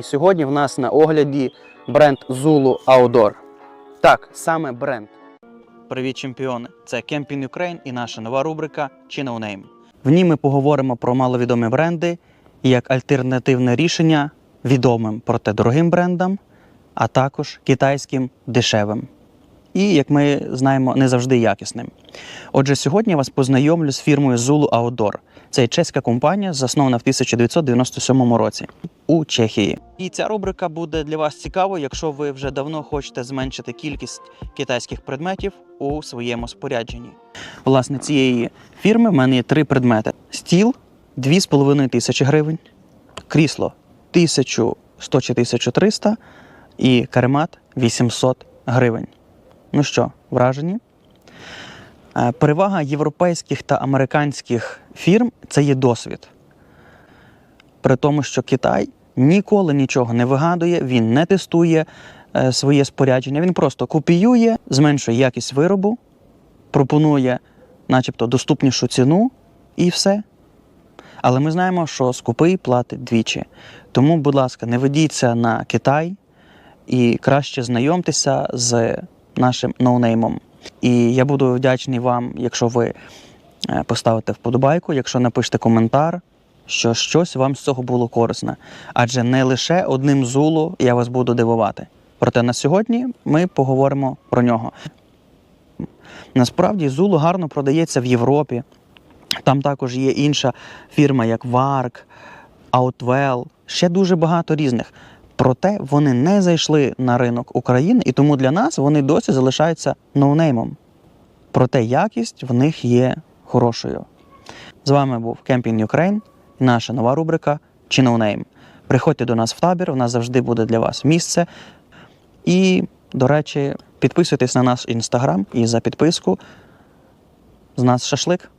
І сьогодні в нас на огляді бренд Zulu Outdoor. Так, саме бренд. Привіт, чемпіони! Це Camping Ukraine і наша нова рубрика чи No Name. В ній ми поговоримо про маловідомі бренди і як альтернативне рішення відомим, проте дорогим брендам, а також китайським дешевим. І, як ми знаємо, не завжди якісним. Отже, сьогодні я вас познайомлю з фірмою Zulu Outdoor. Це чеська компанія, заснована в 1997 році у Чехії. І ця рубрика буде для вас цікавою, якщо ви вже давно хочете зменшити кількість китайських предметів у своєму спорядженні. Власне, цієї фірми в мене є три предмети: стіл 2,5 тисячі гривень, крісло 1100 чи 1300 і каремат 800 гривень. Ну що, вражені? Е, Перевага європейських та американських фірм це є досвід. При тому, що Китай ніколи нічого не вигадує, він не тестує е, своє спорядження, він просто копіює, зменшує якість виробу, пропонує, начебто, доступнішу ціну і все. Але ми знаємо, що скупий платить двічі. Тому, будь ласка, не ведіться на Китай і краще знайомтеся з нашим ноунеймом. І я буду вдячний вам, якщо ви е, поставите вподобайку, якщо напишете коментар, що щось вам з цього було корисне. Адже не лише одним зулу я вас буду дивувати. Проте на сьогодні ми поговоримо про нього. Насправді зулу гарно продається в Європі. Там також є інша фірма, як Варк, Outwell, ще дуже багато різних. Проте вони не зайшли на ринок України, і тому для нас вони досі залишаються ноунеймом. Проте якість в них є хорошою. З вами був Camping Ukraine і наша нова рубрика чи ноунейм. Приходьте до нас в табір, у нас завжди буде для вас місце. І, до речі, підписуйтесь на наш інстаграм і за підписку з нас шашлик.